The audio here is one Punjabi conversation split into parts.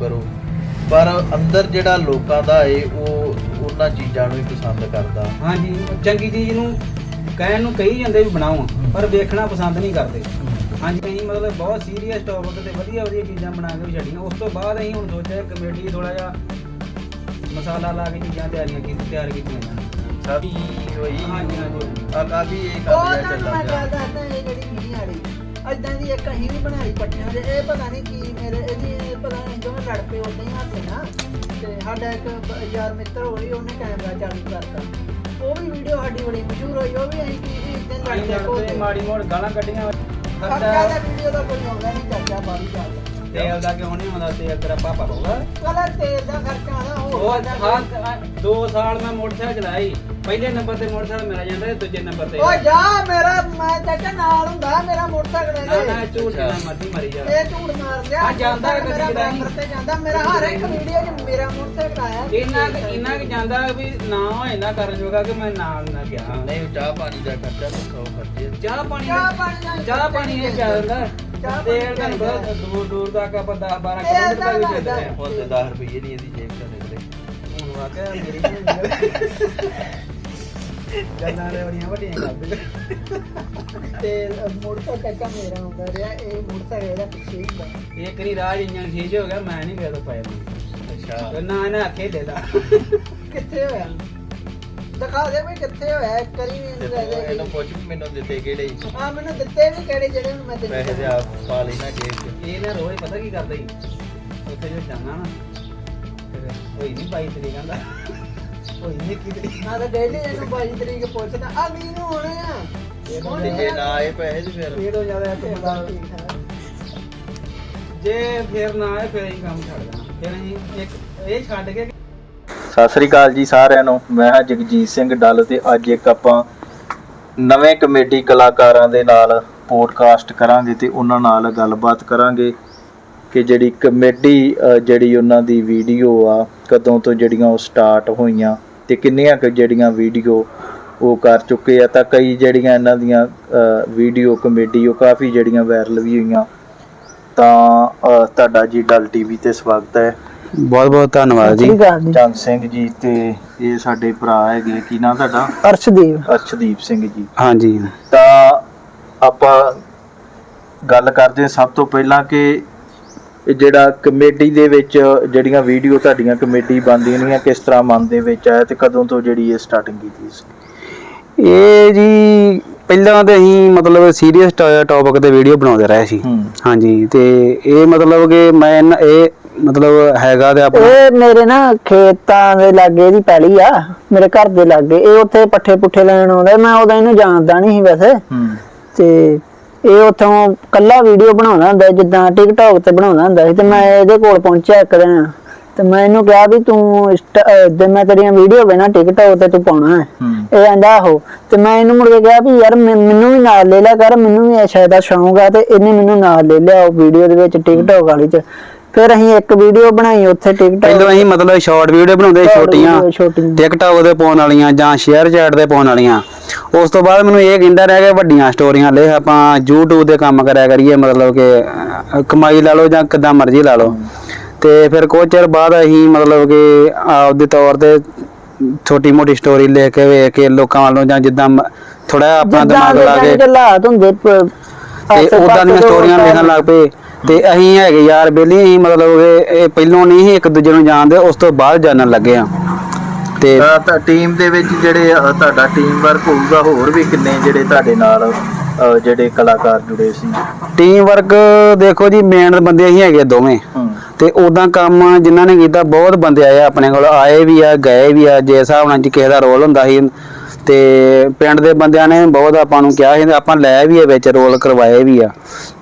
ਕਰੋ। ਪਰ ਅੰਦਰ ਜਿਹੜਾ ਲੋਕਾਂ ਦਾ ਏ ਉਹ ਉਹਨਾਂ ਚੀਜ਼ਾਂ ਨੂੰ ਹੀ ਪਸੰਦ ਕਰਦਾ। ਹਾਂਜੀ ਚੰਗੀ ਚੀਜ਼ ਨੂੰ ਕਹਿਣ ਨੂੰ ਕਹੀ ਜਾਂਦੇ ਵੀ ਬਣਾਓ ਪਰ ਵੇਖਣਾ ਪਸੰਦ ਨਹੀਂ ਕਰਦੇ। ਹਾਂਜੀ ਅਸੀਂ ਮਤਲਬ ਬਹੁਤ ਸੀਰੀਅਸ ਟੌਪਿਕ ਤੇ ਵਧੀਆ ਵਧੀਆ ਚੀਜ਼ਾਂ ਬਣਾ ਕੇ ਵੀ ਛੱਡੀਆਂ। ਉਸ ਤੋਂ ਬਾਅਦ ਅਸੀਂ ਹੁਣ ਸੋਚਿਆ ਕਮੇਡੀ ਥੋੜਾ ਜਿਹਾ ਮਸਾਲਾ ਲਾ ਕੇ ਚੀਜ਼ਾਂ ਤਿਆਰੀਆਂ ਕੀਤੀ ਤਿਆਰ ਕੀਤੀਆਂ ਸਾਡੀ ਹੋਈ। ਹਾਂਜੀ, ਹਾਂਜੀ। ਆ ਕਾਫੀ ਇਹ ਉਹ ਕੰਮ ਤਾਂ ਜਿਹਾ ਮੈਂ ਚੱਲਦਾ ਗੱਲ ਦੱਸਦਾ ਇਹ ਜਿਹੜੀ ਮੀਂਹ ਵਾਲੀ ਏਦਾਂ ਦੀ ਇੱਕ ਅਸੀਂ ਵੀ ਬਣਾਈ ਪੱਟੀਆਂ ਦੇ ਇਹ ਪਤਾ ਨਹੀਂ ਕੀ ਮੇਰੇ ਇਹਦੀ ਇਹ ਪਤਾ ਨਹੀਂ ਲੜ ਪਏ ਉਦਾਂ ਹੀ ਹੱਸੇ ਨਾ। ਤੇ ਸਾਡਾ ਇੱਕ ਬ- ਯਾਰ ਮਿੱਤਰ ਹੋਈ ਉਹਨੇ ਕੈਮਰਾ ਚਾਲੂ ਕਰਤਾ। ਉਹ ਵੀ ਵੀਡੀਓ ਸਾਡੀ ਬੜੀ ਮਸ਼ਹੂਰ ਹੋਈ ਉਹ ਵੀ ਅਸੀਂ ਕੀ ਇਦਾਂ ਅਸੀਂ ਲੜਦੇ ਕੋਲ ਮਾੜੀ ਮੋੜ ਗਾਲਾਂ ਕੱਢੀਆਂ। ਖਰਚਾ ਦਾ ਵੀਡੀਓ ਦਾ ਕੋਈ ਆਉਂਦਾ ਨਹੀਂ ਚਾਚਾ ਬਾਰੀ ਚੱਲ ਤੇਲ ਦਾ ਕਿਉਂ ਨਹੀਂ ਆਉਂਦਾ? ਤੇਲ ਤੇਰਾ ਪਾਪਾ ਹੋਊਗਾ ਕਲਾ ਤੇਲ ਦਾ ਖਰਚਾ ਆਦਾ ਉਹ ਉਹ ਹਾਂ 2 ਸਾਲ ਮੈਂ ਮੋਟਰਸਾਈਕਲ ਚਲਾਈ। ਪਹਿਲੇ ਨੰਬਰ ਤੇ ਮੋਟਰਸਾਈਕਲ ਮੇਰਾ ਜਾਂਦਾ ਤੇ ਦੂਜੇ ਨੰਬਰ ਤੇ ਓ ਜਾ ਮੇਰਾ ਮੈਂ ਚਾਚਾ ਨਾਲ ਹੁੰਦਾ ਮੇਰਾ ਮੋਟਰਸਾਈਕਲ ਨਾ ਨਾ ਝੂਠ ਨਾ ਮਰਦੀ ਮਰੀ ਜਾ। ਇਹ ਝੂਠ ਮਾਰ ਲਿਆ ਹਾਂ, ਜਾਂਦਾ ਹੈ ਮੇਰਾ ਕਦੀ ਕਦਾਈ। ਬਰਾਬਰ ਤੇ ਜਾਂਦਾ ਮੇਰਾ ਹਰ ਇੱਕ ਵੀਡੀਓ 'ਚ ਮੇਰਾ ਮੋਟਰਸਾਈਕਲ ਆਇਆ। ਇੰਨਾ ਕੁ- ਇੰਨਾ ਕਿ ਜਾਂਦਾ ਵੀ ਨਾ ਹੋਏ ਨਾ ਕਰਨ ਜੋਗਾ ਕਿ ਮੈਂ ਨਾਲ ਨਾ ਗਿਆ। ਨਹੀਂ ਚਾਹ ਪਾਣੀ ਦਾ ਖਰਚਾ ਤਾਂ ਸੌ ਖਰਚੇ। ਚਾਹ ਪਾਣੀ ਚਾਹ ਪਾਣੀ ਚਾਹ ਪਾਣੀ ਇਹ ਜਾਂਦਾ ਤੇਲ ਪਾਣੀ ਤੁਹਾਨੂੰ ਪਤਾ ਚਾਹੀਦਾ। ਦੂਰ ਦੂਰ ਤੱਕ ਆਪਾਂ 10 12 ਤੇਲ ਕਿਲੋਮੀਟਰ ਤੱਕ ਵੀ ਦਾ ਚੱਲਦੇ ਆ ਹੁਣ ਤੇ 10 ਰੁਪਏ ਨਹੀਂ ਇਹਦੀ ਜੇਬ ਚੋਂ ਨਿਕਲੇ। ਹੁਣ ਵਾਕਿਆ ਮੇਰੀ ਭੈਣ ਦੀ ਗੱਲਾਂ ਦੇ ਬੜੀਆਂ ਵੱਡੀਆਂ ਕਰਦੇ ਤੇ ਮੋਟਰਸਾਈਕਲ ਚਾਚਾ ਮੇਰਾ ਹੁੰਦਾ ਰਿਹਾ? ਇਹ ਮੋਟਰਸਾਈਕਲ ਇਹਦਾ ਪਿੱਛੇ ਹੀ ਹੁੰਦਾ। ਇੱਕ ਨਹੀਂ ਰਾਜ ਇੰਜਨ ਠੀਕ ਹੋ ਗਿਆ ਮੈਂ ਨਹੀਂ ਗਿਆ ਤਾਂ ਪਾਇਆ। ਅੱਛਾ। ਨਾ ਨਾ ਦਾ ਕਿੱਥੇ ਹੋਇਆ? ਦਿਖਾ ਦੇ ਵੀ ਕਿੱਥੇ ਹੋਇਆ ਇੱਕ ਵਾਰੀ ਵੀ ਤੂੰ ਦੇ ਇਹਨੂੰ ਪੁੱਛ ਵੀ ਮੈਨੂੰ ਦਿੱਤੇ ਕਿਹੜੇ ਸੀ? ਆ ਮੈਨੂੰ ਦਿੱਤੇ ਵੀ ਕਿਹੜੇ ਜਿਹੜੇ ਹੁਣ ਮੈਂ ਪੈਸੇ ਤੇ ਆਪ ਪਾ ਲੈਣਾ ਜੇਬ 'ਚ। ਇਹ ਨਾ ਰੋਜ਼ ਪਤਾ ਕੀ ਕਰਦਾ ਹੀ ਉੱਥੇ ਜੋ ਜਾਣਾ ਨਾ ਫਿਰ ਹੋਈ ਨਹੀਂ ਬਾਈ ਤਰੀਕ ਕਹਿੰਦਾ ਹੋਈ ਨਹੀਂ ਕੀ ਤਰੀਕ ਮੈਂ ਤਾਂ ਡੇਲੀ ਇਹਨੂੰ 22 ਤਰੀਕ ਪੁੱਛਦਾ ਆ ਵੀ ਨੂੰ ਹੋਣੇ ਆ? ਤੇ ਜੇ ਨਾ ਆਏ ਪੈਸੇ ਤੇ ਫਿਰ। ਇਹ ਤੋਂ ਜ਼ਿਆਦਾ ਇੱਕ ਬੰਦਾ ਠੀਕ ਠਾਕ। ਜੇ ਫਿਰ ਨਾ ਆਏ ਫਿਰ ਅਸੀਂ ਕੰਮ ਛੱਡ ਦੇਣਾ ਫਿਰ ਅਸੀਂ ਇੱਕ ਇਹ ਛੱਡ ਕੇ ਸਤਿ ਸ੍ਰੀ ਅਕਾਲ ਜੀ ਸਾਰਿਆਂ ਨੂੰ। ਮੈਂ ਹਾਂ ਜਗਜੀਤ ਸਿੰਘ ਡੱਲ ਤੇ ਅੱਜ ਇੱਕ ਆਪਾਂ ਨਵੇਂ ਕਮੇਡੀ ਕਲਾਕਾਰਾਂ ਦੇ ਨਾਲ ਪੋਡਕਾਸਟ ਕਰਾਂਗੇ ਤੇ ਉਹਨਾਂ ਨਾਲ ਗੱਲਬਾਤ ਕਰਾਂਗੇ ਕਿ ਜਿਹੜੀ ਕਮੇਡੀ ਜਿਹੜੀ ਉਹਨਾਂ ਦੀ ਵੀਡੀਓ ਆ, ਕਦੋਂ ਤੋਂ ਜਿਹੜੀਆਂ ਉਹ ਸਟਾਰਟ ਹੋਈਆਂ ਤੇ ਕਿੰਨੀਆਂ ਕੁ ਜਿਹੜੀਆਂ ਵੀਡੀਓ ਉਹ ਕਰ ਚੁੱਕੇ ਆ ਤਾਂ ਕਈ ਜਿਹੜੀਆਂ ਇਹਨਾਂ ਦੀਆਂ ਵੀਡੀਓ ਕਮੇਡੀ ਉਹ ਕਾਫੀ ਜਿਹੜੀਆਂ ਵਾਇਰਲ ਵੀ ਹੋਈਆਂ। ਤਾਂ ਤੁਹਾਡਾ ਜੀ ਡੱਲ ਟੀਵੀ ਤੇ ਸਵਾਗਤ ਹੈ। ਬਹੁਤ ਬਹੁਤ ਧੰਨਵਾਦ ਜੀ। ਚੰਦ ਸਿੰਘ ਜੀ ਤੇ ਇਹ ਸਾਡੇ ਭਰਾ ਹੈਗੇ ਕੀ ਨਾਂ ਤੁਹਾਡਾ? ਅਰਸ਼ਦੀਪ। ਅਰਸ਼ਦੀਪ ਸਿੰਘ ਜੀ। ਹਾਂਜੀ। ਤਾਂ ਆਪਾਂ ਗੱਲ ਕਰਦੇ ਹਾਂ ਸਭ ਤੋਂ ਪਹਿਲਾਂ ਕਿ ਇਹ ਜਿਹੜਾ ਕਮੇਡੀ ਦੇ ਵਿੱਚ ਜਿਹੜੀਆਂ ਵੀਡੀਓ ਤੁਹਾਡੀਆਂ ਕਮੇਡੀ ਬਣਦੀਆਂ ਨੇ ਕਿਸ ਤਰ੍ਹਾਂ ਮਨ ਦੇ ਵਿੱਚ ਆਇਆ ਤੇ ਕਦੋਂ ਤੋਂ ਜਿਹੜੀ ਇਹ ਸਟਾਰਟਿੰਗ ਕੀਤੀ ਸੀ? ਇਹ ਜੀ ਪਹਿਲਾਂ ਤੇ ਅਸੀਂ ਮਤਲਬ ਸੀਰੀਅਸ ਟੌਪਿਕ ਤੇ ਵੀਡੀਓ ਬਣਾਉਂਦੇ ਰਹੇ ਸੀ। ਹਾਂਜੀ ਤੇ ਇਹ ਮਤਲਬ ਕਿ ਮੈਂ ਇਹ ਮਤਲਬ ਹੈਗਾ ਤੇ ਆਪਣਾ? ਇਹ ਮੇਰੇ ਨਾ ਖੇਤਾਂ ਦੇ ਲਾਗੇ ਦੀ ਪੈਲੀ ਆ ਮੇਰੇ ਘਰ ਦੇ ਲਾਗੇ। ਇਹ ਉੱਥੇ ਪੱਠੇ ਪੁੱਠੇ ਲੈਣ ਆਉਂਦਾ ਮੈਂ ਉਹਦਾ ਇਹਨੂੰ ਜਾਣਦਾ ਨਹੀਂ ਸੀ ਵੈਸੇ। ਹੂੰ। ਤੇ ਇਹ ਉੱਥੋਂ ਕੱਲਾ ਵੀਡੀਓ ਬਣਾਉਂਦਾ ਹੁੰਦਾ ਜਿੱਦਾਂ ਟਿਕਟੌਕ ਤੇ ਬਣਾਉਂਦਾ ਹੁੰਦਾ ਸੀ ਤੇ ਮੈਂ ਇਹਦੇ ਕੋਲ ਪਹੁੰਚਿਆ ਇੱਕ ਦਿਨ। ਤੇ ਮੈਂ ਇਹਨੂੰ ਕਿਹਾ ਵੀ ਤੂੰ ਤੇ ਮੈਂ ਤੇਰੀਆਂ ਵੀਡੀਓ ਨਾ ਟਿਕਟੌਕ ਤੇ ਤੂੰ ਪਾਉਣਾ ਹੈ। ਇਹ ਕਹਿੰਦਾ ਆਹੋ। ਤੇ ਮੈਂ ਇਹਨੂੰ ਮੁੜ ਕੇ ਕਿਹਾ ਵੀ ਯਾਰ ਮੈਨ- ਮੈਨੂੰ ਵੀ ਨਾਲ ਲੈ ਲਿਆ ਕਰ ਮੈਨੂੰ ਵੀ ਐਸ਼ਾ ਦਾ ਸ਼ੌਂਕ ਆ ਤੇ ਇਹਨੇ ਮੈਨੂੰ ਨਾਲ ਲੈ ਲਿਆ ਉਹ ਵੀਡੀਓ ਦੇ ਵਿੱਚ ਟਿਕਟੌਕ ਵਾਲੀ ਚ। ਫਿਰ ਅਸੀਂ ਇੱਕ ਵੀਡੀਓ ਬਣਾਈ ਉੱਥੇ ਟਿਕਟੌਕ ਪਹਿਲਾਂ ਅਸੀਂ ਮਤਲਬ ਸ਼ਾਰਟ ਵੀਡੀਓ ਬਣਾਉਂਦੇ ਸੀ Short ਛੋਟੀਆਂ video, ਛੋਟੀਆਂ। ਟਿਕਟੌਕ ਤੇ ਪਾਉਣ ਵਾਲੀਆਂ ਜਾਂ ਸ਼ੇਅਰ ਚੈਟ ਤੇ ਪਾਉਣ ਵਾਲੀਆਂ। ਉਸ ਤੋਂ ਬਾਅਦ ਮੈਨੂੰ ਇਹ ਕਹਿੰਦਾ ਰਹਿ ਗਿਆ ਵੱਡੀਆਂ ਸਟੋਰੀਆਂ ਲੈ ਆਪਾਂ YouTube ਤੇ ਕੰਮ ਕਰਿਆ ਕਰੀਏ ਮਤਲਬ ਕਿ ਅਹ, ਕਮਾਈ ਲਾ ਲਓ ਜਾਂ ਕਿਦਾਂ ਮਰਜ਼ੀ ਲਾ ਲਓ। ਤੇ ਫਿਰ ਕੁਝ ਚਿਰ ਬਾਅਦ ਅਸੀਂ ਮਤਲਬ ਕਿ ਆਪਦੇ ਤੌਰ ਤੇ ਛੋਟੀ ਮੋਟੀ ਸਟੋਰੀ ਲੈ ਕੇ ਵੇਖ ਕੇ ਲੋਕਾਂ ਵੱਲੋਂ ਜਾਂ ਜਿੱਦਾਂ ਥੋੜਾ ਆਪਣਾ ਜਿੱਦਾਂ ਦਿਮਾਗ ਲਾ ਦੇ ਕੇ ਹਾਲਾਤ ਹੁੰਦੇ ਪ- ਤੇ ਆਸੇ ਉਦਾਂ ਦੀਆਂ ਸਟੋਰੀਆਂ ਲਿਖਣ ਲੱਗ ਪਏ। ਤੇ ਅਸੀਂ ਹੈਗੇ ਯਾਰ ਬੇਲੀ ਅਸੀਂ ਮਤਲਬ ਕਿ ਇਹ ਪਹਿਲੋਂ ਨਹੀਂ ਸੀ ਇੱਕ ਦੂਜੇ ਨੂੰ ਜਾਣਦੇ ਉਸ ਤੋਂ ਬਾਅਦ ਜਾਣਨ ਲੱਗੇ ਆ ਤੇ ਟੀਮ ਦੇ ਵਿੱਚ ਜਿਹੜੇ ਤੁਹਾਡਾ ਟੀਮ ਵਰਕ ਹੋਊਗਾ ਹੋਰ ਵੀ ਕਿੰਨੇ ਜਿਹੜੇ ਤੁਹਾਡੇ ਨਾਲ ਜਿਹੜੇ ਕਲਾਕਾਰ ਜੁੜੇ ਸੀ? ਟੀਮ ਵਰਕ ਦੇਖੋ ਜੀ ਮੇਨ ਬੰਦੇ ਅਸੀਂ ਹੈਗੇ ਦੋਵੇਂ। ਹੂੰ। ਤੇ ਉਦਾਂ ਕੰਮ ਜਿਨ੍ਹਾਂ ਨੇ ਕੀਤਾ ਬਹੁਤ ਬੰਦੇ ਆਏ ਆ ਆਪਣੇ ਕੋਲ ਆਏ ਵੀ ਆ ਗਏ ਵੀ ਆ ਜੇ ਹਿਸਾਬ ਨਾਲ ਜੀ ਕਿਸੇ ਦਾ ਰੋਲ ਹੁੰਦਾ ਸੀ। ਤੇ ਪਿੰਡ ਦੇ ਬੰਦਿਆਂ ਨੇ ਬਹੁਤ ਆਪਾਂ ਨੂੰ ਕਿਹਾ ਸੀ ਆਪਾਂ ਲੈ ਵੀ ਆ ਵਿੱਚ ਰੋਲ ਕਰਵਾਏ ਵੀ ਆ।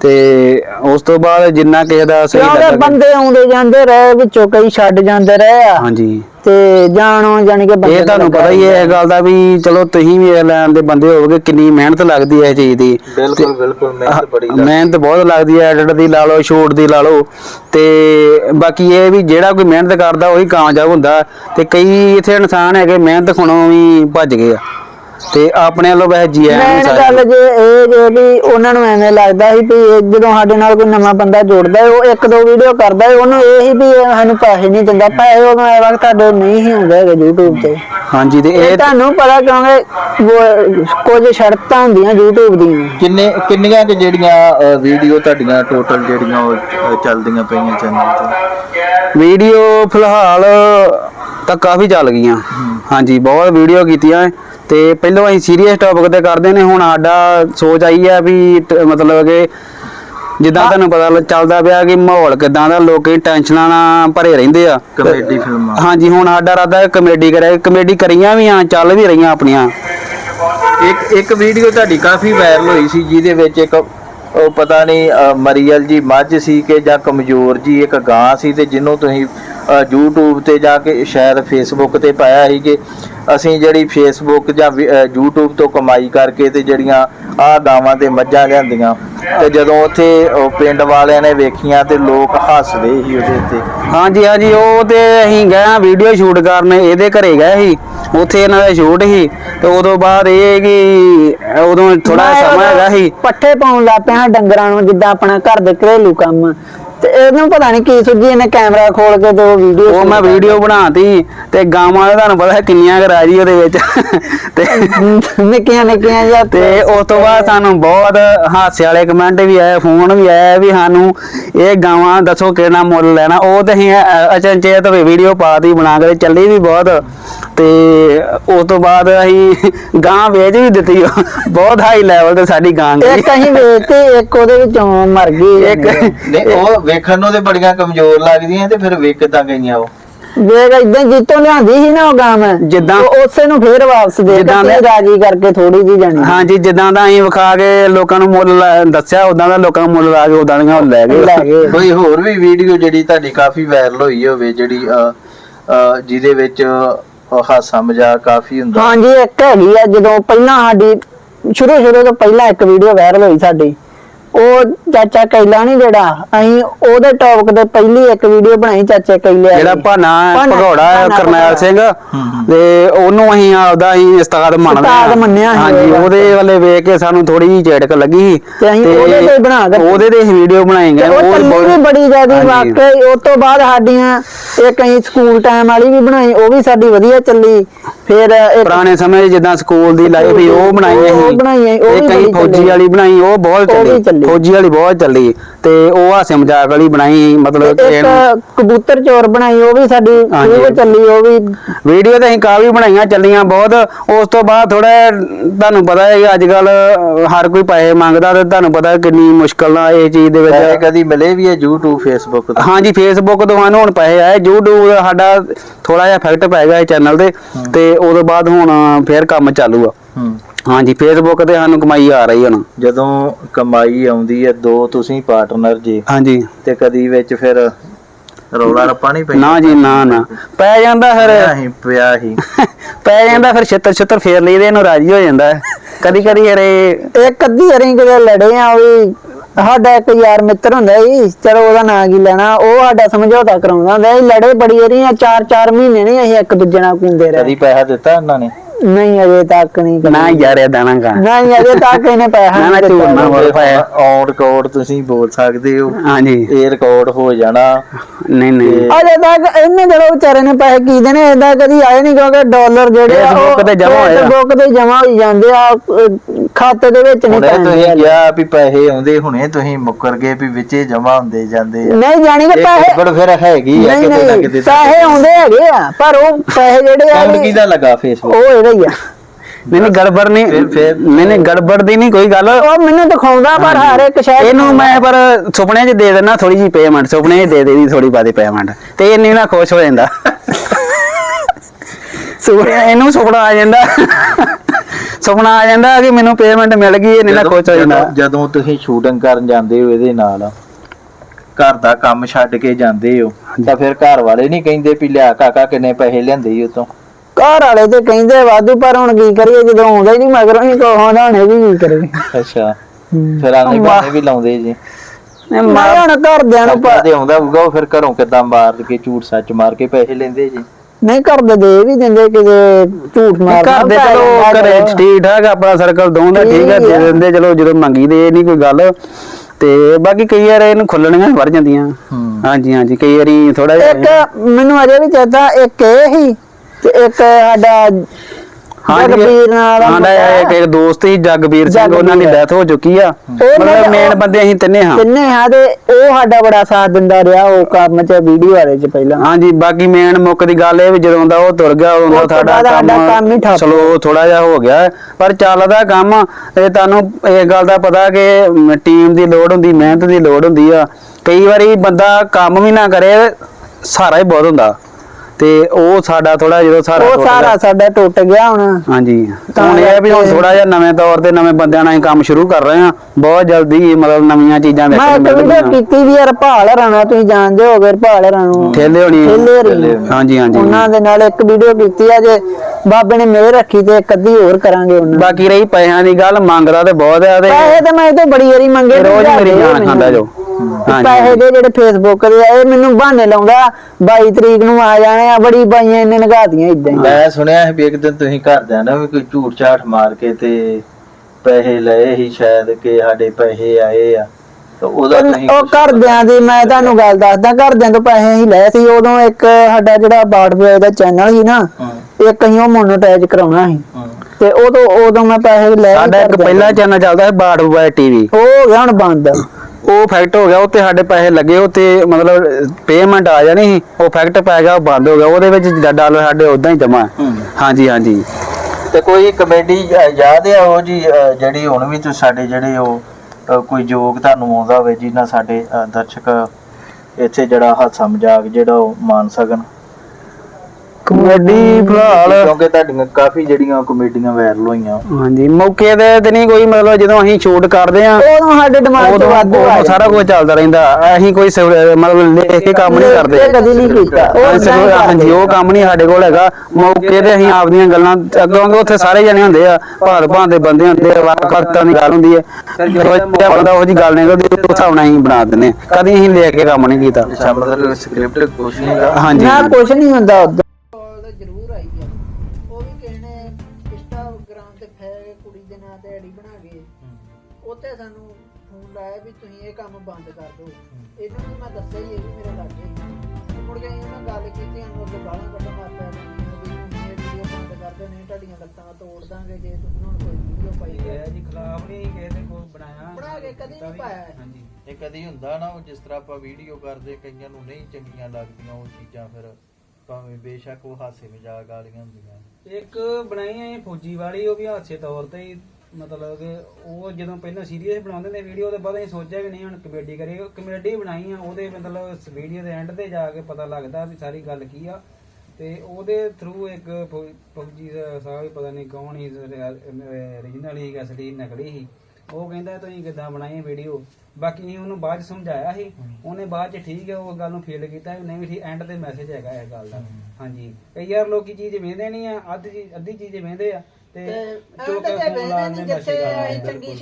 ਤੇ ਉਸ ਤੋਂ ਬਾਅਦ ਜਿੰਨਾ ਕਿਸੇ ਦਾ ਸਹੀ ਕਿਉਂਕਿ ਲੱਗਾ। ਬੰਦੇ ਆਉਂਦੇ ਜਾਂਦੇ ਰਹੇ ਵਿੱਚੋਂ ਕਈ ਛੱਡ ਜਾਂਦੇ ਰਹੇ ਆ। ਹਾਂਜੀ। ਤੇ ਜਾਣੋ ਜਾਣੀ ਕਿ ਬੰਦੇ ਇਹ ਤੁਹਾਨੂੰ ਪਤਾ ਹੀ ਹੈ ਇਹ ਗੱਲ ਦਾ ਵੀ ਚਲੋ ਤੁਸੀਂ ਵੀ ਲੈਣ ਦੇ ਬੰਦੇ ਹੋਵੋਗੇ ਕਿੰਨੀ ਮਿਹਨਤ ਲੱਗਦੀ ਹੈ ਇਹ ਚੀਜ਼ ਦੀ। ਬਿਲਕੁਲ ਬਿਲਕੁਲ ਮਿਹਨਤ ਬੜੀ ਲੱਗਦੀ ਮਿਹਨਤ ਬਹੁਤ ਲੱਗਦੀ ਹੈ ਐਡਿਟ ਦੀ ਲਾ ਲਓ ਸ਼ੂਟ ਦੀ ਲਾ ਲਓ। ਤੇ ਬਾਕੀ ਇਹ ਵੀ ਜਿਹੜਾ ਕੋਈ ਮਿਹਨਤ ਕਰਦਾ ਉਹੀ ਕਾਮਯਾਬ ਹੁੰਦਾ। ਤੇ ਕਈ ਇੱਥੇ ਇਨਸਾਨ ਹੈਗੇ ਮਿਹਨਤ ਖੁਣੋਂ ਵੀ ਭੱਜ ਗਏ ਆ। ਤੇ ਆਪਣੇ ਵੱਲੋਂ ਵੈਸੇ ਜੀ ਆਇਆਂ ਨੂੰ ਸਾਰਿਆਂ ਗੱਲ ਜੇ ਇਹ ਜੇ ਵੀ ਉਹਨਾਂ ਨੂੰ ਐਵੇਂ ਲੱਗਦਾ ਸੀ ਵੀ ਇਹ ਜਦੋਂ ਸਾਡੇ ਨਾਲ ਕੋਈ ਨਵਾਂ ਬੰਦਾ ਜੁੜਦਾ ਹੈ ਉਹ ਇੱਕ ਦੋ ਵੀਡੀਓ ਕਰਦਾ ਹੈ ਉਹਨੂੰ ਇਹ ਹੀ ਵੀ ਇਹ ਸਾਨੂੰ ਪੈਸੇ ਨਹੀਂ ਦਿੰਦਾ ਪੈਸੇ ਉਹਨੂੰ ਇਹ ਵਕਤ ਤੁਹਾਡੇ ਨਹੀਂ ਹੀ ਹੁੰਦੇ ਹੈਗੇ YouTube ਤੇ। ਹਾਂਜੀ ਤੇ ਇਹ ਇਹ ਤੁਹਾਨੂੰ ਪਤਾ ਕਿਉਂਕਿ ਉਹ ਕੁਝ ਸ਼ਰਤਾਂ ਹੁੰਦੀਆਂ YouTube ਦੀਆਂ। ਕਿੰਨੇ ਕਿੰਨੀਆਂ ਕਿ ਜਿਹੜੀਆਂ ਵੀਡੀਓ ਤੁਹਾਡੀਆਂ ਟੋਟਲ ਜਿਹੜੀਆਂ ਉਹ ਅਹ, ਚੱਲਦੀਆਂ ਪਈਆਂ ਚੈਨਲ ਤੇ? ਵੀਡੀਓ ਫਿਲਹਾਲ ਤਾਂ ਕਾਫੀ ਚੱਲ ਗਈਆਂ। ਹਾਂਜੀ ਬਹੁਤ ਵੀਡੀਓ ਕੀਤੀਆਂ ਤੇ ਪਹਿਲਾਂ ਅਸੀਂ ਸੀਰੀਅਸ ਟੌਪਿਕ ਤੇ ਕਰਦੇ ਨੇ ਹੁਣ ਸਾਡਾ ਸੋਚ ਆਈ ਹੈ ਵੀ ਟ- ਮਤਲਬ ਕਿ ਜਿੱਦਾਂ ਤੁਹਾਨੂੰ ਪਤਾ ਲ- ਚੱਲਦਾ ਪਿਆ ਕਿ ਮਾਹੌਲ ਕਿਦਾਂ ਦਾ ਲੋਕੀ ਟੈਨਸ਼ਨਾਂ ਨਾਲ ਭਰੇ ਰਹਿੰਦੇ ਆ। ਕਮੇਡੀ ਫਿਲਮਾਂ। ਹਾਂਜੀ ਹੁਣ ਸਾਡਾ ਇਰਾਦਾ ਕਮੇਡੀ ਕਰਿਆ ਕਮੇਡੀ ਕਰੀਆਂ ਵੀ ਆ ਚੱਲ ਵੀ ਰਹੀਆਂ ਆਪਣੀਆਂ। ਇੱਕ ਇੱਕ ਵੀਡੀਓ ਤੁਹਾਡੀ ਕਾਫੀ ਵਾਇਰਲ ਹੋਈ ਸੀ ਜਿਹਦੇ ਵਿੱਚ ਇੱਕ ਉਹ ਪਤਾ ਨਹੀਂ ਮਰੀਅਲ ਜੀ ਮੱਝ ਸੀ ਕਿ ਜਾਂ ਕਮਜ਼ੋਰ ਜੀ ਇੱਕ ਗਾਂ ਸੀ ਤੇ ਜਿਹਨੂੰ ਤੁਸੀਂ YouTube ਤੇ ਜਾ ਕੇ ਸ਼ਾਇਦ Facebook ਤੇ ਪਾਇਆ ਸੀ ਕਿ ਅਸੀਂ ਜਿਹੜੀ Facebook ਜਾਂ YouTube ਤੋਂ ਕਮਾਈ ਕਰਕੇ ਤੇ ਜਿਹੜੀਆਂ ਆ ਗਾਵਾਂ ਤੇ ਮੱਝਾਂ ਲਿਆਂਦੀਆਂ ਤੇ ਜਦੋਂ ਉੱਥੇ ਉਹ ਪਿੰਡ ਵਾਲਿਆਂ ਨੇ ਵੇਖੀਆਂ ਤੇ ਲੋਕ ਹੱਸਦੇ ਸੀ ਉਹਦੇ ਉੱਤੇ। ਹਾਂਜੀ ਹਾਂਜੀ ਉਹ ਤੇ ਅਸੀਂ ਗਏ ਵੀਡੀਓ ਸ਼ੂਟ ਕਰਨ ਇਹਦੇ ਘਰੇ ਗਏ ਸੀ ਉੱਥੇ ਇਹਨਾਂ ਦਾ ਸ਼ੂਟ ਸੀ ਤੇ ਉਦੋਂ ਬਾਅਦ ਇਹ ਕਿ ਉਦੋਂ ਥੋੜਾ ਸਮਾਂ ਹੈਗਾ ਸੀ। ਪੱਠੇ ਪਾਉਣ ਲੱਗ ਪਿਆ ਡੰਗਰਾਂ ਨੂੰ ਜਿੱਦਾਂ ਆਪਣਾ ਘਰ ਦੇ ਘਰੇਲੂ ਕੰਮ। ਤੇ ਇਹਨੂੰ ਪਤਾ ਨਹੀਂ ਕੀ ਸੁੱਜੀ ਇਹਨੇ ਕੈਮਰਾ ਖੋਲ ਕੇ ਦੋ ਵੀਡੀਓ ਉਹ ਮੈਂ ਵੀਡੀਓ ਬਣਾਤੀ ਤੇ ਗਾਵਾਂ ਦਾ ਤੁਹਾਨੂੰ ਪਤਾ ਕਿੰਨੀਆਂ ਕੁ ਰਾਜੀ ਉਹਦੇ ਵਿੱਚ। ਤੇ ਨਿੱਕੀਆਂ ਨਿੱਕੀਆਂ ਜਾਂ ਤੇ ਉਸ ਤੋਂ ਬਾਅਦ ਸਾਨੂੰ ਬਹੁਤ ਹਾਸੇ ਵਾਲੇ ਕਮੈਂਟ ਵੀ ਆਏ ਫੋਨ ਵੀ ਆਏ ਵੀ ਸਾਨੂੰ ਇਹ ਗਾਵਾਂ ਦੱਸੋ ਕਿਹੜਾ ਮੁੱਲ ਲੈਣਾ। ਉਹ ਤੇ ਅਸੀਂ ਅਚਨਚੇਤ ਵੀਡੀਓ ਪਾਤੀ ਬਣਾ ਕੇ ਚੱਲੀ ਵੀ ਬਹੁਤ। ਤੇ ਉਸ ਤੋਂ ਬਾਅਦ ਅਸੀਂ ਗਾਂ ਵੇਚ ਵੀ ਦਿੱਤੀ ਉਹ। ਬਹੁਤ ਹਾਈ ਲੈਵਲ ਤੇ ਸਾਡੀ ਗਾਂ ਗਈ। ਇੱਕ ਅਸੀਂ ਵੇਚਤੀ ਇੱਕ ਉਹਦੇ ਵਿੱਚੋਂ ਮਰ ਗਈ। ਇੱਕ ਨਹੀਂ ਉਹ ਵੇਖਣ ਨੂੰ ਤੇ ਬੜੀਆਂ ਕਮਜ਼ੋਰ ਲੱਗਦੀਆਂ ਤੇ ਫਿਰ ਵੇਖ ਕਿੱਦਾਂ ਗਈਆਂ ਉਹ। ਵੇਖ ਇਦਾਂ ਜਿੱਤੋਂ ਲਿਆਂਦੀ ਸੀ ਨਾ ਉਹ ਗਾਂ ਮੈਂ ਜਿੱਦਾਂ- ਉਹ ਉਸੇ ਨੂੰ ਫੇਰ ਵਾਪਸ ਦੇ ਜਿੱਦਾਂ ਦਿੱਤੀ ਦੇ- ਰਾਜੀ ਕਰਕੇ ਥੋੜੀ ਜੀ ਜਾਣੀ। ਹਾਂਜੀ ਜਿੱਦਾਂ ਦਾ ਅਸੀਂ ਵਿਖਾ ਕੇ ਲੋਕਾਂ ਨੂੰ ਮੁੱਲ ਲਾ- ਦੱਸਿਆ ਉਦਾਂ ਦਾ ਲੋਕਾਂ ਨੂੰ ਮੁੱਲ ਲਾ ਕੇ ਉਦਾਂ ਦੀਆਂ ਉਹ ਲੈ ਗਏ। ਲੈ ਗਏ। ਕੋਈ ਹੋਰ ਵੀ ਵੀਡੀਓ ਜਿਹੜੀ ਤੁਹਾਡੀ ਕਾਫੀ ਵਾਇਰਲ ਹੋਈ ਹੋਵੇ ਜਿਹੜੀ ਜਿਹਦੇ ਵਿੱਚ ਅ, ਹਾਸਾ ਮਜ਼ਾਕ ਕਾਫੀ ਹੁੰਦਾ। ਹਾਂਜੀ ਇੱਕ ਹੈਗੀ ਆ ਜਦੋਂ ਪਹਿਲਾਂ ਸਾਡੀ ਸ਼ੁਰੂ ਸ਼ੁਰੂ ਤੋਂ ਪਹਿਲਾਂ ਇੱਕ ਵੀਡੀਓ ਵਾਇਰਲ ਹੋਈ ਸਾਡੀ। ਉਹ ਚਾਚਾ ਕੈਲਾ ਨਹੀਂ ਜਿਹੜਾ ਅਸੀਂ ਉਹਦੇ ਟੌਪਿਕ ਤੇ ਪਹਿਲੀ ਇੱਕ ਵੀਡੀਓ ਬਣਾਈ ਚਾਚਾ ਕੈਲੇ ਵਾਲੀ। ਜਿਹੜਾ ਭਾਨਾ ਭਾਨਾ- ਭਗੌੜਾ ਹੈ ਭਾਨਾ ਕਰਨੈਲ ਭਗੌੜਾ। ਸਿੰਘ ਹੂੰ। ਤੇ ਉਹਨੂੰ ਅਸੀਂ ਆਪਦਾ ਅਸੀਂ ਉਸਤਾਦ ਮੰਨਦੇ ਹਾਂ। ਉਸਤਾਦ ਮੰਨਿਆ ਸੀ ਹਾਂਜੀ ਉਹਦਾ। ਉਹਦੇ ਵੱਲੇ ਵੇਖ ਕੇ ਸਾਨੂੰ ਥੋੜੀ ਜਿਹੀ ਝਿੜਕ ਲੱਗੀ ਤੇ ਅਸੀਂ ਉਹਦੇ ਤੇ ਬਣਾ ਦਿੱਤੀ। ਉਹਦੇ ਤੇ ਵੀਡੀਓ ਬਣਾਈ ਤੇ ਉਹ ਚੱਲੀ ਵੀ ਬੜੀ ਜ਼ਿਆਦਾ ਹਾਂਜੀ। ਵਾਕਈ ਉਸ ਤੋਂ ਬਾਅਦ ਸਾਡੀਆਂ ਇੱਕ ਅਸੀਂ ਸਕੂਲ ਟਾਈਮ ਵਾਲੀ ਵੀ ਬਣਾਈ ਉਹ ਵੀ ਸਾਡੀ ਵਧੀਆ ਚੱਲੀ ਫਿਰ ਇੱਕ ਪੁਰਾਣੇ ਸਮੇਂ 'ਚ ਜਿੱਦਾਂ ਸਕੂਲ ਦੀ ਲਾਈਫ ਸੀ ਉਹ ਬਣਾਈ ਉਹ ਅਸੀਂ ਬਣਾਈ ਅਸੀਂ, ਉਹ ਵੀ ਇੱਕ ਅਸੀਂ ਬੜੀ ਫੌਜੀ। ਵਾਲੀ ਬਣਾਈ ਉਹ ਬਹੁਤ ਉਹ ਵੀ ਚੱਲੀ ਚੱਲੀ। ਫੌਜੀ ਵਾਲੀ ਬਹੁਤ ਚੱਲੀ ਤੇ ਉਹ ਹਾਸੇ ਮਜ਼ਾਕ ਵਾਲੀ ਬਣਾਈ ਮਤਲਬ ਇੱਕ ਕਬੂਤਰ ਚੋਰ ਬਣਾਈ ਉਹ ਵੀ ਸਾਡੀ। ਖੂਬ ਚੱਲੀ ਉਹ ਵੀ ਵੀਡੀਓ ਤੇ ਅਸੀਂ ਕਾਫੀ ਬਣਾਈਆਂ ਚੱਲੀਆਂ ਬਹੁਤ। ਉਸ ਤੋਂ ਬਾਅਦ ਥੋੜਾ ਤੁਹਾਨੂੰ ਪਤਾ ਹੈ ਅੱਜ ਕੱਲ ਹਰ ਕੋਈ ਪੈਸੇ ਮੰਗਦਾ ਤੇ ਤੁਹਾਨੂੰ ਪਤਾ ਕਿੰਨੀ ਮੁਸ਼ਕਲ ਨਾਲ ਇਹ ਚੀਜ਼ ਦੇ ਵਿੱਚ ਕਦੀ ਮਿਲੇ ਵੀ ਹੈ YouTube Facebook ਤੇ? ਹਾਂਜੀ ਫੇਸਬੁੱਕ ਤੋਂ ਸਾਨੂੰ ਹੁਣ ਪੈਸੇ ਆਏ। YouTube ਸਾਡਾ ਥੋੜਾ ਜਿਹਾ ਇਫੈਕਟ ਪੈ ਗਿਆ ਇਹ ਚੈਨਲ ਤੇ। ਤੇ ਉਦੋਂ ਬਾਅਦ ਹੁਣ ਫੇਰ ਕੰਮ ਚਾਲੂ ਆ। ਹੂੰ। ਹਾਂਜੀ ਫੇਸਬੁੱਕ ਤੇ ਸਾਨੂੰ ਕਮਾਈ ਆ ਰਹੀ ਹੁਣ। ਜਦੋਂ ਕਮਾਈ ਆਉਂਦੀ ਹੈ ਦੋ ਤੁਸੀਂ ਪਾਰਟਨਰ ਜੀ ਹਾਂਜੀ। ਤੇ ਕਦੀ ਵਿੱਚ ਫਿਰ ਰੌਲਾ ਰੱਪਾ ਨਹੀਂ ਪੈਂਦਾ? ਨਾ ਜੀ ਨਾ ਨਾ। ਪੈ ਜਾਂਦਾ ਫਿਰ। ਨਹੀਂ ਪਿਆ ਹੀ। ਪੈ ਜਾਂਦਾ ਫਿਰ ਛਿੱਤਰ ਛਿੱਤਰ ਫੇਰ ਲਈਦੇ ਇਹਨੂੰ ਰਾਜੀ ਹੋ ਜਾਂਦਾ। ਕਦੀ ਕਦੀ ਅਰੇ ਇੱਕ ਅੱਧੀ ਵਾਰੀ ਕਿਤੇ ਲੜੇ ਆ ਵੀ ਸਾਡਾ ਇੱਕ ਯਾਰ ਮਿੱਤਰ ਹੁੰਦਾ ਸੀ ਚਲੋ ਉਹਦਾ ਨਾਂ ਕੀ ਲੈਣਾ ਉਹ ਸਾਡਾ ਸਮਝੌਤਾ ਕਰਾਉਂਦਾ ਹੁੰਦਾ ਸੀ ਲੜੇ ਬੜੀ ਵਾਰੀ ਆ ਚਾਰ ਚਾਰ ਮਹੀਨੇ ਨਹੀਂ ਅਸੀਂ ਇੱਕ ਦੂਜੇ ਨਾਲ ਕੁੰਦੇ ਰਹੇ। ਕਦੀ ਪੈਸਾ ਦਿੱਤਾ ਉਹਨਾਂ ਨੇ? ਨਹੀਂ ਅਜੇ ਤੱਕ ਨਹੀਂ ਕਦੇ। ਨਾ ਯਾਰ ਇਹ ਦਾਣਾ ਕਾ ਨਹੀਂ ਅਜੇ ਤੱਕ ਇਹਨੇ ਪੈਸਾ ਨਾ, ਨਾ, ਨਹੀਂ ਝੂਠ ਨਾ ਦਿੱਤਾ। ਬੋਲ। ਪਾਇਆ। ਔਨ ਰਿਕਾਰਡ ਤੁਸੀਂ ਬੋਲ ਸਕਦੇ ਹੋ ਹਾਂਜੀ ਇਹ ਰਿਕਾਰਡ ਹੋ ਜਾਣਾ ਨਹੀਂ ਨਹੀਂ ਅਜੇ ਤੱਕ ਇਹਨੇ ਜਿਹੜਾ ਵਿਚਾਰੇ ਨੇ ਪੈਸੇ ਕੀ ਦੇਣੇ ਇਹਦਾ ਕਦੀ ਆਏ ਨਹੀਂ ਕਿਉਂਕਿ ਡਾਲਰ ਜਿਹੜੇ ਆ Facebook ਤੇ ਜਮਾ ਹੋਏ ਆ। Facebook ਤੇ ਜਮਾ ਹੋਈ ਜਾਂਦੇ ਆ ਅਹ, ਖਾਤੇ ਦੇ ਵਿੱਚ ਨਹੀਂ ਹੁਣੇ ਤੁਸੀਂ ਪੈਂਦੇ ਕਿਹਾ ਵੀ ਪੈਸੇ ਆਉਂਦੇ ਹੁਣੇ ਤੁਸੀਂ ਮੁੱਕਰ ਗਏ ਵੀ ਵਿੱਚੇ ਜਮਾ ਹੁੰਦੇ ਜਾਂਦੇ ਆ ਨਹੀਂ ਜਾਣੀ ਕਿ ਇਹ ਪੈਸੇ ਗੜਬੜ ਫਿਰ ਹੈਗੀ ਆ ਨਹੀਂ ਕਿਤੇ ਨਾ ਨਹੀਂ ਕਿਤੇ ਪੈਸੇ ਆਉਂਦੇ ਹੈਗੇ ਆ ਪਰ ਉਹ ਪੈਸੇ ਜਿਹੜੇ ਆ ਅਕਾਊਂਟ ਵੀ- ਕਿਹਦਾ ਲੱਗਾ ਫੇਸਬੁੱਕ ਉਹ ਇਹਦਾ ਹੀ ਆ ਨਹੀਂ ਗੜਬੜ ਨਹੀਂ ਨਹੀਂ ਗੜਬੜ ਦੀ ਨਹੀਂ ਕੋਈ ਗੱਲ। ਉਹ ਮੈਨੂੰ ਦਿਖਾਉਂਦਾ ਪਰ ਹਰ ਇੱਕ ਸ਼ਾਇਦ ਇਹਨੂੰ ਮੈਂ ਪਰ ਸੁਪਨੇ 'ਚ ਦੇ ਦੇਣਾ ਥੋੜੀ ਜੀ ਪੇਮੈਂਟ ਸੁਪਨੇ 'ਚ ਦੇ ਦੇਣੀ ਥੋੜੀ ਬਾਦੀ ਪੇਮੈਂਟ ਤੇ ਇੰਨੀ ਨਾ ਖੁਸ਼ ਹੋ ਜਾਂਦਾ। ਸੁਪਨੇ ਇਹਨੂੰ ਸੁਪਨਾ ਆ ਜਾਂਦਾ। ਸੁਪਨਾ ਆ ਜਾਂਦਾ ਕਿ ਮੈਨੂੰ ਪੇਮੈਂਟ ਮਿਲ ਗਈ ਇਹਨੇ ਨਾ ਜਦੋਂ- ਖੁਸ਼ ਹੋ ਜਾਂਦਾ। ਜਦੋਂ- ਤੁਸੀਂ ਸ਼ੂਟਿੰਗ ਕਰਨ ਜਾਂਦੇ ਹੋ ਇਹਦੇ ਨਾਲ ਘਰ ਦਾ ਕੰਮ ਛੱਡ ਕੇ ਜਾਂਦੇ ਹੋ ਤਾਂ ਫਿਰ ਘਰ ਵਾਲੇ ਨਹੀਂ ਕਹਿੰਦੇ ਵੀ ਲਿਆ ਕਾਕਾ ਕਿੰਨੇ ਪੈਸੇ ਲਿਆਂਦੇ ਈ ਉਤੋਂ? ਘਰ ਵਾਲੇ ਤੇ ਕਹਿੰਦੇ ਵਾਧੂ ਪਰ ਹੁਣ ਕੀ ਕਰੀਏ ਜਦੋਂ ਆਉਂਦਾ ਹੀ ਨਹੀਂ ਮਗਰੋਂ ਹੀ ਕੋਹਾਂ ਹੁਣੇ ਵੀ ਕੀ ਕਰੀਏ। ਅੱਛਾ। ਫਿਰ ਆਨੇ ਬਾਨੇ ਵੀ ਲਾਉਂਦੇ ਜੀ। ਮੈਂ ਹੁਣ ਘਰਦਿਆਂ ਨੂੰ ਪਤਾ ਤੇ ਆਉਂਦਾ ਹੋਊਗਾ ਉਹ ਫਿਰ ਘਰੋਂ ਕਿਦਾਂ ਮਾਰ ਕੇ ਝੂਠ ਸੱਚ ਮਾਰ ਕੇ ਪੈਸੇ ਲੈਂਦੇ ਜੀ। ਨਹੀਂ ਕਰਦੇ ਦੇ ਵੀ ਦਿੰਦੇ ਕਿਤੇ ਝੂਠ ਮਾਰਦਾ ਘਰ ਦੇ ਚਲੋ ਘਰੇ ਠੀਕ ਠਾਕ ਆਪਣਾ ਸਰਕਲ ਦੋਂਦਾ ਠੀਕ ਹੈ ਦੇ ਦਿੰਦੇ ਚਲੋ ਜਦੋਂ ਮੰਗੀ ਦੇ ਇਹ ਨਹੀਂ ਕੋਈ ਗੱਲ। ਤੇ ਬਾਕੀ ਕਈ ਵਾਰ ਇਹਨੂੰ ਖੁੱਲਣੀਆਂ ਵਰ ਜਾਂਦੀਆਂ। ਹਾਂਜੀ ਹਾਂਜੀ ਕਈ ਵਾਰੀ ਥੋੜਾ ਜਿਹਾ ਇੱਕ ਮੈਨੂੰ ਅਜੇ ਵੀ ਚੇਤਾ ਇੱਕ ਇਹ ਹੀ ਤੇ ਇੱਕ ਸਾਡਾ ਜਗਬੀਰ ਨਾਲ ਦਾ ਸਾਡਾ ਇੱਕ ਇੱਕ ਦੋਸਤ ਸੀ ਜਗਬੀਰ ਸਿੰਘ ਉਹਨਾਂ ਦੀ ਡੈਥ ਹੋ ਚੁੱਕੀ ਆ। ਉਹ ਮਤਲਬ ਮੇਨ ਬੰਦੇ ਅਸੀਂ ਤਿੰਨੇ ਹਾਂ। ਤਿੰਨੇ ਹਾਂ ਤੇ ਉਹ ਸਾਡਾ ਬੜਾ ਸਾਥ ਦਿੰਦਾ ਰਿਹਾ ਉਹ ਕੰਮ ਚ ਵੀਡੀਓ ਵਾਲੇ ਚ ਪਹਿਲਾਂ। ਹਾਂਜੀ ਬਾਕੀ ਮੇਨ ਮੁੱਕ ਦੀ ਗੱਲ ਇਹ ਵੀ ਜਦੋਂ ਦਾ ਉਹ ਤੁਰ ਗਿਆ ਉਦੋਂ ਦਾ ਉਸ ਤੋਂ ਸਾਡਾ ਬਾਅਦ ਸਾਡਾ ਕੰਮ ਹੀ ਕੰਮ ਠੱਪ। ਸਲੋ ਥੋੜਾ ਜਿਹਾ ਹੋ ਗਿਆ। ਹੈ। ਪਰ ਚੱਲਦਾ ਕੰਮ ਇਹ ਤੁਹਾਨੂੰ ਇਹ ਗੱਲ ਦਾ ਪਤਾ ਕਿ ਟੀਮ ਦੀ ਲੋੜ ਹੁੰਦੀ ਮਿਹਨਤ ਦੀ ਲੋੜ ਹੁੰਦੀ ਆ। ਕਈ ਵਾਰੀ ਬੰਦਾ ਕੰਮ ਵੀ ਨਾ ਕਰੇ ਸਾਰਾ ਹੀ ਬਹੁਤ ਹੁੰਦਾ। ਤੇ ਉਹ ਸਾਡਾ ਥੋੜਾ ਜਦੋਂ ਸਾਰਾ ਉਹ ਟੁੱਟ ਸਾਰਾ। ਸਾਡਾ ਟੁੱਟ ਗਿਆ ਹੁਣ। ਹਾਂਜੀ। ਤਾਂ ਹੁਣ ਇਹ ਵੀ ਹੁਣ ਕਰਕੇ- ਥੋੜਾ ਜਿਹਾ ਨਵੇਂ ਤੌਰ ਤੇ ਨਵੇਂ ਬੰਦਿਆਂ ਨਾਲ ਕੰਮ ਸ਼ੁਰੂ ਕਰ ਰਹੇ ਹਾਂ। ਬਹੁਤ ਜਲਦੀ ਮਤਲਬ ਨਵੀਆਂ ਚੀਜ਼ਾਂ ਮੈਂ ਵੇਖਣ ਇੱਕ ਨੂੰ ਵੀਡੀਓ ਮਿਲਣਗੀਆਂ। ਕੀਤੀ ਵੀ ਯਾਰ ਭਾਲ ਰਾਣਾ ਤੁਸੀਂ ਜਾਣਦੇ ਹੋਗੇ ਭਾਲ ਰਾਣੂ ਠੇਲੇ ਹੋਣੀ। ਠੇਲੇ ਹੋਣੀ। ਹਾਂਜੀ ਹਾਂਜੀ। ਉਹਨਾਂ ਦੇ ਨਾਲ ਇੱਕ ਵੀਡੀਓ ਕੀਤੀ ਆ ਜੇ ਬਾਬੇ ਨੇ ਮੇਰ ਰੱਖੀ ਤੇ ਇੱਕ ਅੱਧੀ ਹੋਰ ਕਰਾਂਗੇ ਉਹਨਾਂ ਬਾਕੀ ਰਹੀ ਪੈਸਿਆਂ ਦੀ ਗੱਲ ਮੰਗਦਾ ਤੇ ਬਹੁਤ ਆ ਤੇ ਪੈਸੇ ਤਾਂ ਮੈਂ ਇਹ ਤੋਂ ਬੜੀ ਵਾਰੀ ਮੰਗੇ ਰੋਜ਼ ਮੇਰੀ ਜਾਨ ਖਾਂਦਾ ਜੋ। ਪੈਸੇ ਦੇ ਜਿਹੜੇ ਫੇਸਬੁੱਕ ਦੇ ਆ ਇਹ ਮੈਨੂੰ ਬਹਾਨੇ ਲਾਉਂਦਾ 22 ਤਰੀਕ ਨੂੰ ਆ ਜਾਣੇ ਆ ਬੜੀ ਬਾਈਆਂ ਇਹਨੇ ਨਗਾਤੀਆਂ ਇਦਾਂ ਹੀ। ਮੈਂ ਸੁਣਿਆ ਸੀ ਵੀ ਇੱਕ ਦਿਨ ਤੁਸੀਂ ਘਰਦਿਆਂ ਨਾਲ ਵੀ ਕੋਈ ਝੂਠ ਝਾਠ ਮਾਰ ਕੇ ਤੇ ਪੈਸੇ ਲਏ ਸੀ ਸ਼ਾਇਦ ਕਿ ਸਾਡੇ ਪੈਸੇ ਆਏ ਆ। ਤਾਂ ਉਹਦਾ ਤੁਸੀਂ ਉਹ ਘਰਦਿਆਂ ਦੀ ਮੈਂ ਤੁਹਾਨੂੰ ਗੱਲ ਦੱਸਦਾ ਘਰਦਿਆਂ ਤੋਂ ਪੈਸੇ ਹੀ ਲਏ ਸੀ ਉਦੋਂ ਇੱਕ ਸਾਡਾ ਜਿਹੜਾ ਪਿਆ ਦਾ ਚੈਨਲ ਸੀ ਨਾ ਹੂੰ, ਇੱਕ ਅਸੀਂ ਉਹ ਮੋਨੋਟਾਈਜ਼ ਕਰਾਉਣਾ ਸੀ। ਹੂੰ। ਤੇ ਉਦੋਂ ਉਦੋਂ ਮੈਂ ਪੈਸੇ ਲਏ ਸੀ ਸਾਡਾ ਇੱਕ ਘਰਦਿਆਂ ਪਹਿਲਾ ਚੈਨਲ ਚੱਲਦਾ ਸੀ ਬਾੜ ਟੀਵੀ ਹੋ ਗਿਆ ਹੁਣ ਬੰਦ। ਉਹ ਫੈਕਟ ਹੋ ਗਿਆ ਉੱਤੇ ਸਾਡੇ ਪੈਸੇ ਲੱਗੇ ਉੱਤੇ ਮਤਲਬ ਪੇਮੈਂਟ ਆ ਜਾਣੀ ਸੀ ਉਹ ਫੈਕਟ ਪੈ ਗਿਆ ਉਹ ਬੰਦ ਹੋ ਗਿਆ ਉਹਦੇ ਵਿੱਚ ਡਾਲਰ ਸਾਡੇ ਉਦਾਂ ਹੀ ਜਮਾ। ਹਾਂਜੀ ਹਾਂਜੀ ਤੇ ਕੋਈ ਕਮੇਡੀ ਯਾਦ ਹੈ ਉਹ ਜੀ ਜਿਹੜੀ ਹੁਣ ਵੀ ਤੁਸੀਂ ਸਾਡੇ ਜਿਹੜੇ ਉਹ ਕੋਈ ਜੋਕ ਤੁਹਾਨੂੰ ਆਉਂਦਾ ਹੋਵੇ ਜਿਹਨਾਂ ਸਾਡੇ ਦਰਸ਼ਕ ਇੱਥੇ ਜਿਹੜਾ ਹਾਸਾ ਮਜ਼ਾਕ ਜਿਹੜਾ ਉਹ ਮਾਨ ਸਕਣ ਕਮੇਡੀ ਫਿਲਹਾਲ। ਕਿਉਂਕਿ ਤੁਹਾਡੀਆਂ ਕਾਫੀ ਜਿਹੜੀਆਂ ਕਮੇਡੀਆਂ ਵਾਇਰਲ ਹੋਈਆਂ। ਹਾਂਜੀ ਮੌਕੇ ਤੇ ਤੇ ਨਹੀਂ ਕੋਈ ਮਤਲਬ ਜਦੋਂ ਅਸੀਂ ਸ਼ੂਟ ਕਰਦੇ ਆ ਉਦੋਂ ਸਾਡੇ ਦਿਮਾਗ 'ਚ ਉਦੋਂ ਵਾਧੂ ਆ ਉਦੋਂ ਸਾਰਾ ਕੁਝ ਚੱਲਦਾ ਰਹਿੰਦਾ। ਅਸੀਂ ਕੋਈ ਸਵ- ਮਤਲਬ ਲਿਖ ਕੇ ਕੰਮ ਨਹੀਂ ਕਰਦੇ। ਇਹ ਕਦੀ ਨਹੀਂ ਕੀਤਾ। ਉਹ ਅਸੀਂ ਨਹੀਂ ਸਿਰਫ- ਹਾਂਜੀ ਉਹ ਕੰਮ ਨਹੀਂ ਸਾਡੇ ਕੋਲ ਹੈਗਾ। ਮੌਕੇ ਤੇ ਅਸੀਂ ਆਪਦੀਆਂ ਗੱਲਾਂ ਅੱਗੋਂ ਅੱਗੇ ਉੱਥੇ ਸਾਰੇ ਜਣੇ ਹੁੰਦੇ ਆ ਭਾਲ ਭਾਂ ਦੇ ਬੰਦੇ ਹੁੰਦੇ ਆ ਵਕਤਾਂ ਦੀ ਗੱਲ ਹੁੰਦੀ ਹੈ ਜਿਹੜਾ ਬੰਦਾ ਉਹ ਜੀ ਗੱਲ ਨਹੀਂ ਕਰਦੀ ਉਸ ਹਿਸਾਬ ਨਾਲ ਅਸੀਂ ਬਣਾ ਦਿੰਦੇ ਹਾਂ। ਕਦੀ ਅਸੀਂ ਲਿਖ ਕੇ ਕੰਮ ਨਹੀਂ ਕੀਤਾ। ਅੱਛਾ ਮਤਲਬ ਸਕ੍ਰਿਪਟ ਕੁਛ ਨਹੀਂਗਾ ਹਾਂਜੀ। ਨਾ ਕੁਛ ਨਹੀਂ ਹੁੰਦਾ ਉਦੋਂ। ਉੱਥੇ ਸਾਨੂੰ ਫੋਨ ਲਾਇਆ ਵੀ ਤੁਸੀਂ ਇਹ ਕੰਮ ਬੰਦ ਕਰ ਦਿਓ। ਇਹਨੂੰ ਮੈਂ ਦੱਸਿਆ ਹੀ ਇਹ ਵੀ ਮੇਰੇ ਲਾਗੇ ਹੀ। ਮੁੜ ਕੇ ਇਹਨਾਂ ਗੱਲ ਕੀਤੀ ਉਹਨੂੰ ਅੱਗੇ ਗਾਲਾਂ ਕੱਢਣ ਲੱਗ ਪਿਆ ਵੀ ਇਹ ਵੀਡੀਓ ਬੰਦ ਕਰ ਦਿਓ ਨਹੀਂ ਤੁਹਾਡੀਆਂ ਲੱਤਾਂ ਤੋੜ ਦਾਂਗੇ ਜੇ ਤੁਸੀਂ ਹੁਣ ਕੋਈ ਵੀਡੀਓ ਪਾਈ ਹੈ ਜੀ ਖਿਲਾਫ ਨਹੀਂ ਕਿਸੇ ਦੇ ਕੋਈ ਬਣਾਇਆ। ਬਣਾ ਕੇ ਕਦੀ ਨਹੀਂ ਪਾਇਆ। ਹੈ। ਹਾਂਜੀ। ਇਹ ਕਦੀ ਹੁੰਦਾ ਨਾ ਉਹ ਜਿਸ ਤਰ੍ਹਾਂ ਆਪਾਂ ਵੀਡੀਓ ਕਰਦੇ ਕਈਆਂ ਨੂੰ ਨਹੀਂ ਚੰਗੀਆਂ ਲੱਗਦੀਆਂ ਉਹ ਚੀਜ਼ਾਂ ਫਿਰ ਭਾਵੇਂ ਬੇਸ਼ੱਕ ਉਹ ਹਾਸੇ ਮਜ਼ਾਕ ਵਾਲੀਆਂ ਹੁੰਦੀਆਂ। ਇੱਕ ਬਣਾਈ ਹੈ ਫੌਜੀ ਵਾਲੀ ਉਹ ਵੀ ਹਾਸੇ ਤੌਰ ਤੇ ਹੀ ਮਤਲਬ ਕਿ ਉਹ ਜਦੋਂ ਪਹਿਲਾਂ ਸੀਰੀਅਸ ਬਣਾਉਂਦੇ ਨੇ ਵੀਡੀਓ ਉਹਦੇ ਬਾਅਦ ਅਸੀਂ ਸੋਚਿਆ ਵੀ ਨਹੀਂ ਹੁਣ ਕਮੇਡੀ ਕਰੀਏ ਕਮੇਡੀ ਬਣਾਈ ਆ ਉਹਦੇ ਮਤਲਬ ਵੀਡੀਓ ਦੇ ਐਂਡ ਤੇ ਜਾ ਕੇ ਪਤਾ ਲੱਗਦਾ ਵੀ ਸਾਰੀ ਗੱਲ ਕੀ ਆ। ਤੇ ਉਹਦੇ ਥਰੂ ਇੱਕ ਦਾ ਸਾਹਿਬ ਪਤਾ ਨਹੀਂ ਕੌਣ ਹੀ ਰੀਜਨਲ ਹੀ ਅਸਲੀ ਨਕਲੀ ਸੀ। ਉਹ ਕਹਿੰਦਾ ਤੁਸੀਂ ਕਿੱਦਾਂ ਬਣਾਈ ਵੀਡੀਓ ਬਾਕੀ ਅਸੀਂ ਉਹਨੂੰ ਬਾਅਦ ਚ ਸਮਝਾਇਆ ਸੀ। ਉਹਨੇ ਬਾਅਦ ਚ ਠੀਕ ਹੈ ਉਹ ਗੱਲ ਨੂੰ ਫੀਲ ਕੀਤਾ ਵੀ ਨਹੀਂ ਵੀ ਠੀਕ ਐਂਡ ਤੇ ਮੈਸੇਜ ਹੈਗਾ ਇਹ ਗੱਲ ਦਾ। ਹਾਂਜੀ। ਕਈ ਯਾਰ ਲੋਕੀ ਚੀਜ਼ ਵੇਂਦੇ ਨਹੀਂ ਆ ਅੱਧ ਚੀਜ਼ ਅੱਧੀ ਚੀਜ਼ ਵੇਂਦੇ ਆ। ਤੇ ਤੇ ਚੁੱਕ ਐਂਡ ਕੇ ਤੇ ਫੋਨ ਲਾ ਵੇਖਦੇ ਦਿੰਦੇ ਨਹੀਂ ਜਿੱਥੇ ਚੰਗੀ